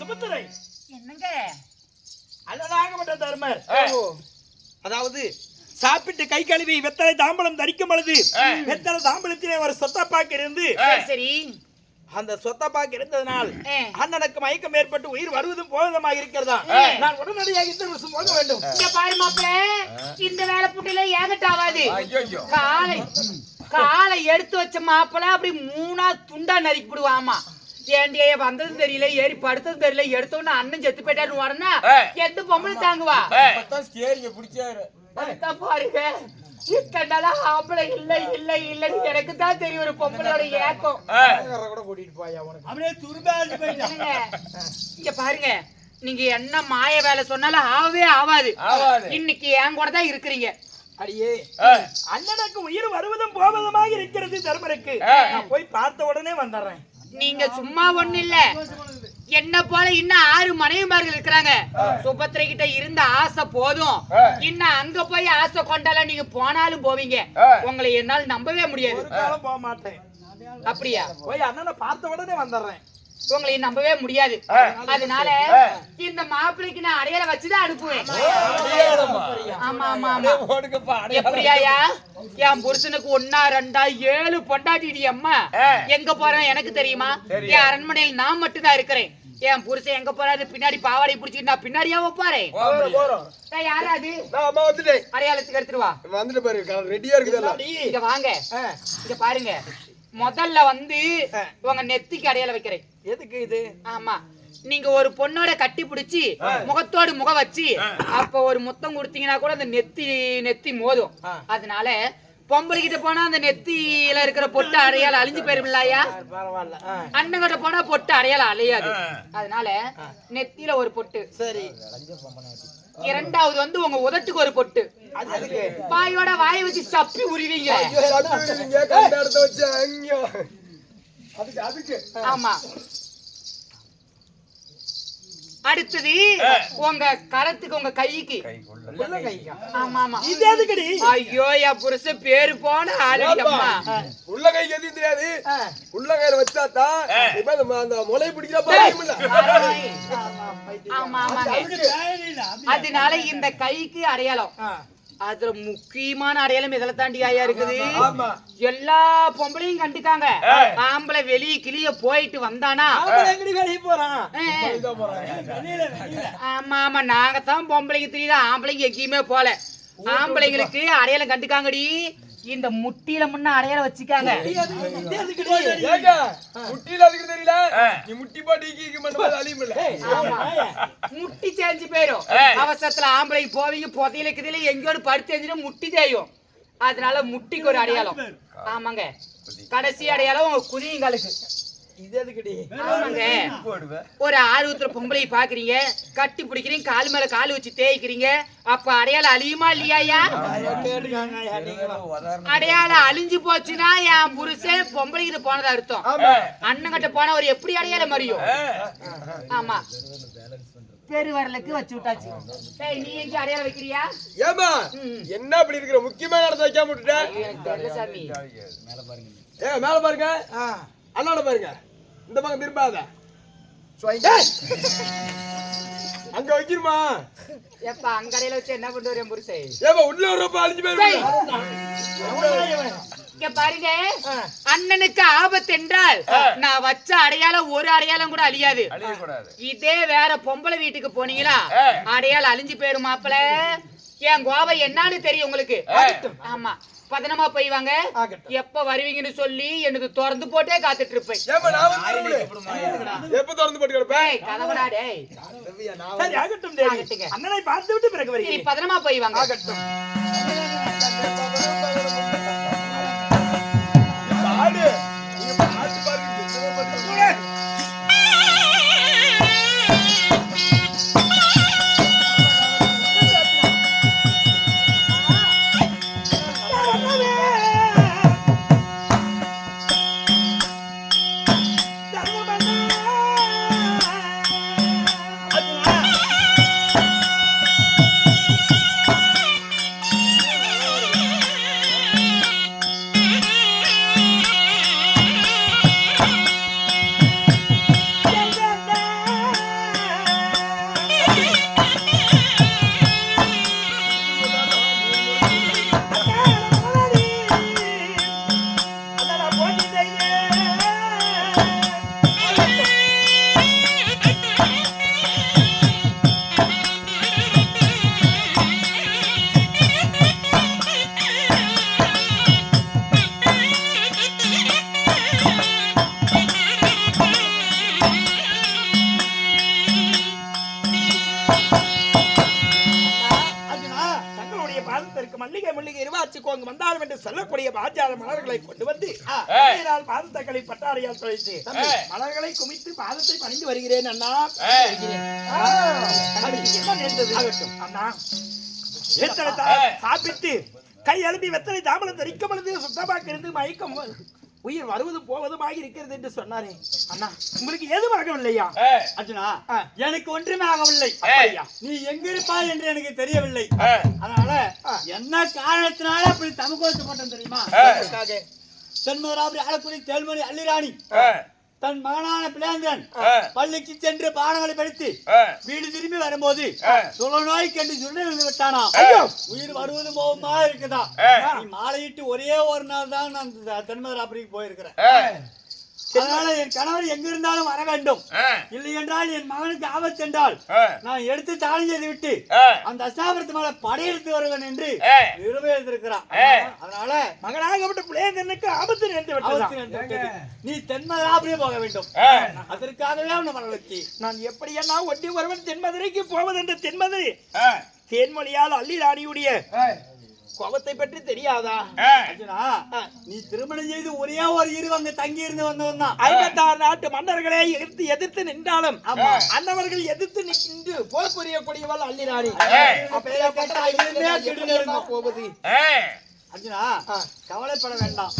சுபத்திரை என்னங்க? அழகாகப்பட்ட தர்மர். அதாவது சாப்பிட்டு கை கழுவி வெத்தலை தாம்பலம் தரிக்கும் பொழுது. வெத்தலை தாம்பலத்திலே ஒரு சொத்தப்பாக்கு இருந்து சரி அந்த சொத்தப்பாக்கு இருந்ததனால். அண்ணனுக்கு மயக்கம் ஏற்பட்டு உயிர் வருவதும் போவதுமாக இருக்கிறதா. நான் உடனடியாக இந்த நிமிஷம் போக வேண்டும். இங்க பாரு மாப்பிள இந்த வேலை புட்டில ஏகட்டாவாது ஐயோ காலை காலை எடுத்து வச்ச மாப்பிள அப்படி மூணா துண்டா நறுக்கி விடுவாமா ஏண்டியே வந்ததும் தெரியல ஏறி படுத்ததும் தெரியல எடுத்தோன்னு அண்ணன் செத்து போயிட்டாருன்னு வரனா ஆ. எந்த பொம்பளை தாங்குவா? ஸ்டேரிங்க பிடிச்சாரு. பாருங்க. ஆம்பளை இல்ல இல்ல இல்லன்னு எனக்கு தான் தெரியும் ஒரு பொம்பளையோட ஏக்கம். கூட கூட்டிட்டு போயா அப்படியே? இங்க பாருங்க. நீங்க என்ன மாய வேலை சொன்னாலும் ஆகவே ஆவாது. இன்னைக்கு என் கூட தான் இருக்கிறீங்க. அடியே. அண்ணனுக்கு உயிர் வருவதும் போவதுமாக இருக்கிறது தர்மருக்கு. நான் போய் பார்த்த உடனே வந்துடுறேன். நீங்க சும்மா ஒண்ணு இல்ல. என்ன போல இன்னும் ஆறு மனைவிமார்கள் இருக்கிறாங்க. சுபத்திரை கிட்ட இருந்த ஆசை போதும். இன்னும் அங்க போய் ஆசை கொண்டால நீங்க போனாலும் போவீங்க. உங்களை என்னால் நம்பவே முடியாது. அப்படியா? போய் அண்ணனை பார்த்த உடனே வந்துடுறேன். உங்களை நம்பவே முடியாது. அதனால. இந்த மாப்பிள்ளைக்கு நான் அடையாளம் வச்சுதான் அனுப்புவேன். ஆமா ஆமா ஆமா. ஓடுங்கப்பா எப்படியாயா? என் புருஷனுக்கு ஒன்னா ரெண்டா ஏழு பொண்டாட்டிடி அம்மா. எங்க போறேன் எனக்கு தெரியுமா. என் அரண்மனையில் நான் மட்டும்தான் இருக்கிறேன். என் புருஷன் எங்க போறாரு? பின்னாடி பாவாடை பிடிச்சிட்டு நான் பின்னாடியா வைப்பாரு போறோம் யாரா அது நான் அம்மா வந்துட்டேன். அடையாளத்துக்கு எடுத்துட்டு வா. வந்துட்டு பாரு ரெடியா இருக்குது இங்க வாங்க. இங்க பாருங்க. முதல்ல வந்து உங்க நெத்திக்கு அடையாளம் வைக்கிறேன். எதுக்கு இது? ஆமா. நீங்க ஒரு பொண்ணோட கட்டி பிடிச்சி முகத்தோடு முகம் வச்சு அப்ப ஒரு முத்தம் கொடுத்தீங்கன்னா கூட அந்த நெத்தி நெத்தி மோதும். அதனால பொம்பளை கிட்ட போனா அந்த நெத்தியில இருக்கிற பொட்டு அடையாளம் அழிஞ்சு போயிருமில்லையா பரவாயில்ல. ஆ, அண்ணன் கிட்ட போனா பொட்டு அடையாளம் அழியாது. அதனால நெத்தியில ஒரு பொட்டு. சரி. இரண்டாவது வந்து உங்க உதட்டுக்கு ஒரு பொட்டு. வாயோட வாயை வச்சு சப்பி உருவீங்க. அதுக்கு. ஆமா. அடுத்தது உங்க கரத்துக்கு உங்க கைக்கு. ஆமா ஆமா. இது எதுக்குடி? ஐயோ என் புருஷன் பேரு போன ஆளடி அம்மா. உள்ள கை எதுவும் தெரியாது. உள்ள கையில வச்சாதான் இப்ப அந்த முளை பிடிக்கிற பாருங்களா ஆமா ஆமாங்க அதனால இந்த கைக்கு அடையாளம். அதுல முக்கியமான அடையாளம் இதுல தாண்டி ஐயா இருக்குது? எல்லா பொம்பளையும் கண்டுக்காங்க. ஆம்பளை வெளிய கிளிய போயிட்டு வந்தானா? ஆமா ஆமா. நாங்க தான் பொம்பளைங்க தெரியல ஆம்பளைங்க எங்கேயுமே போல. ஆம்பளைங்களுக்கு அடையாளம் கண்டுக்காங்கடி. இந்த முட்டியில முன்ன அடையாளம் வச்சுக்காங்க. முட்டியில அதுக்கு தெரியல நீ முட்டி பாட்டி. முட்டி சேஞ்சு போயிரும் அவசரத்துல ஆம்பளைக்கு போவீங்க புதையில கிதில எங்கேயோடு படுத்து எஞ்சிட்டு முட்டி தேயும். அதனால முட்டிக்கு ஒரு அடையாளம். ஆமாங்க. கடைசி அடையாளம் உங்க குதியங்களுக்கு ஒரு ஆர்வத்துல பொம்பளை பாக்குறீங்க கட்டி பிடிக்கிறீங்க கால் மேல கால் வச்சு தேய்க்கிறீங்க அப்ப அடையாளம் அழியுமா நீங்களும். அடையாளம் அழிஞ்சு போச்சுன்னா என் புருஷன் பொம்பளைகிட்ட போனதா அர்த்தம். ஆமா. அண்ணன் கிட்ட போன ஒரு எப்படி அடையாளம் மறியும் ஆமா. பெருவரலுக்கு வச்சு விட்டாச்சு. டேய், நீ எங்க அடையாளம் வைக்கிறியா? ஏமா. என்ன அப்படி இருக்கிற? முக்கியமான இடத்த வைக்காம விட்டுட்டேன் ஏ மேல பாருங்க. ஆ, அண்ணாட பாருங்க. இந்த பக்கம் திரும்பாத. அங்க வைக்கிறமா எப்ப அங்க அடையாளம் வச்சு என்ன பண்ணுவாரு என் புருஷன் ஏமா உள்ள வரப்ப அழிஞ்சு போயிருங்க இங்க பாருங்க. அண்ணனுக்கு ஆபத்து என்றால் நான் வச்ச அடையாளம் ஒரு அடையாளம் கூட அழியாது. இதே வேற பொம்பளை வீட்டுக்கு போனீங்களா? அடையாளம் அழிஞ்சு போயிரும் மாப்பிள. என் கோபம் என்னன்னு தெரியும் உங்களுக்கு. ஆமா. பதனமா போய் வாங்க. எப்ப வருவீங்கன்னு சொல்லி எனக்கு திறந்து போட்டே காத்துட்டு இருப்பேன். ஏமா நான் வந்து எப்ப திறந்து போட்டு கிடப்பேன் டேய் கதவடா டேய். சரி ஆகட்டும் தேவி ஆகட்டுங்க. அண்ணனை பார்த்து விட்டு பிறகு பதனமா போய் வாங்க ஆகட்டும் போங்கு வந்தாலும் என்று சொல்லக்கூடிய பாஜாத மலர்களை கொண்டு வந்து பாதத்தக்களை பட்டாரியால் தொலைத்து. மலர்களை குமித்து பாதத்தை பணிந்து வருகிறேன் அண்ணா. சாப்பிட்டு கை அழும்பி வெத்தலை தாமலம் தரிக்க பொழுது சுத்தமாக இருந்து மயக்கம் உயிர் வருவதும் போவதுமாக இருக்கிறது என்று சொன்னாரே. அண்ணா உங்களுக்கு எதுவாகவில்லையா ஏய், அர்ஜுனா. எனக்கு ஒன்றுமே ஆகவில்லை? நீ எங்க இருப்பாய் என்று எனக்கு தெரியவில்லை. அதனால. என்ன காரணத்தினால அப்படி தமக்கோத்து போட்டேன் தெரியுமா? தென்மதுராபுரி ஆலக்குடி தேல்மொழி அள்ளிராணி. தன் மகனான பிளேந்திரன் பள்ளிக்கு சென்று பாடங்களை படித்து வீடு திரும்பி வரும்போது ஏய். சுழ நோய் கண்டு சுருண்டு விழுந்து விட்டானா. உயிர் வருவதும் போகுமா இருக்குதா? மாலையிட்டு ஒரே ஒரு நாள் தான் நான் தென்மதுராபுரிக்கு போயிருக்கிறேன். அதனால என் கணவர் எங்க இருந்தாலும் வர வேண்டும். இல்லை என்றால் என் மகனுக்கு ஆபத்து என்றால் நான் எடுத்து தாலி செய்து விட்டு அந்த அஸ்தாபரத்து மேல படையெடுத்து வருவேன் என்று ஏய். அதனால மகனாகப்பட்ட பிள்ளைங்களுக்கு ஆபத்து நேர்ந்துவிட்டது. நீ தென்மதுராபுரியே போக வேண்டும். அதற்காகவே அவனை வர வச்சு நான் எப்படியென்னா ஒட்டி ஒருவன் தென்மதுரைக்கு போவது என்று தென்மதுரை தேன்மொழியால் அள்ளி ராணியுடைய கோபத்தை பற்றி தெரியாதா நீ திருமணம் செய்து ஒரே ஒரு இரு அங்க தங்கி இருந்து வந்தவன் தான் ஐம்பத்தாறு நாட்டு மன்னர்களை எதிர்த்து எதிர்த்து நின்றாலும் ஆமா. அன்னவர்கள் எதிர்த்து நின்று போர் புரியக்கூடியவள் அள்ளி ராணி ஏய். அப்பேற்பட்ட அகிலமே திடீர்னு இருக்கும். போவது ஏய், அர்ஜுனா. கவலைப்பட வேண்டாம்.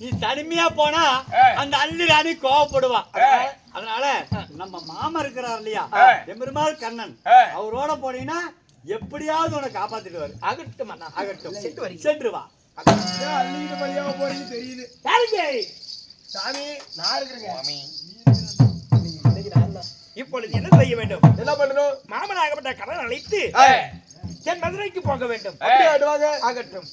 நீ தனிமையா போனா. அந்த அள்ளி ராணி கோவப்படுவா. அதனால நம்ம மாமா இருக்கிறார் இல்லையா. எம்பெருமாள் கண்ணன். அவரோட போனீங்கன்னா எப்படியாவது உன்னை காப்பாத்திடுவாரு. ஆகட்டும் அண்ணா ஆகட்டும். சென்று வருகிறேன். சென்று வா. பழியாம தெரியுது. யாருங்க? சாமி நான் இருக்கிறேங்க. இப்பொழுது என்ன செய்ய வேண்டும்? என்ன பண்ணணும்? மாமனாகப்பட்ட கடன் அழைத்து என் மதுரைக்கு போக வேண்டும். ஆகட்டும்.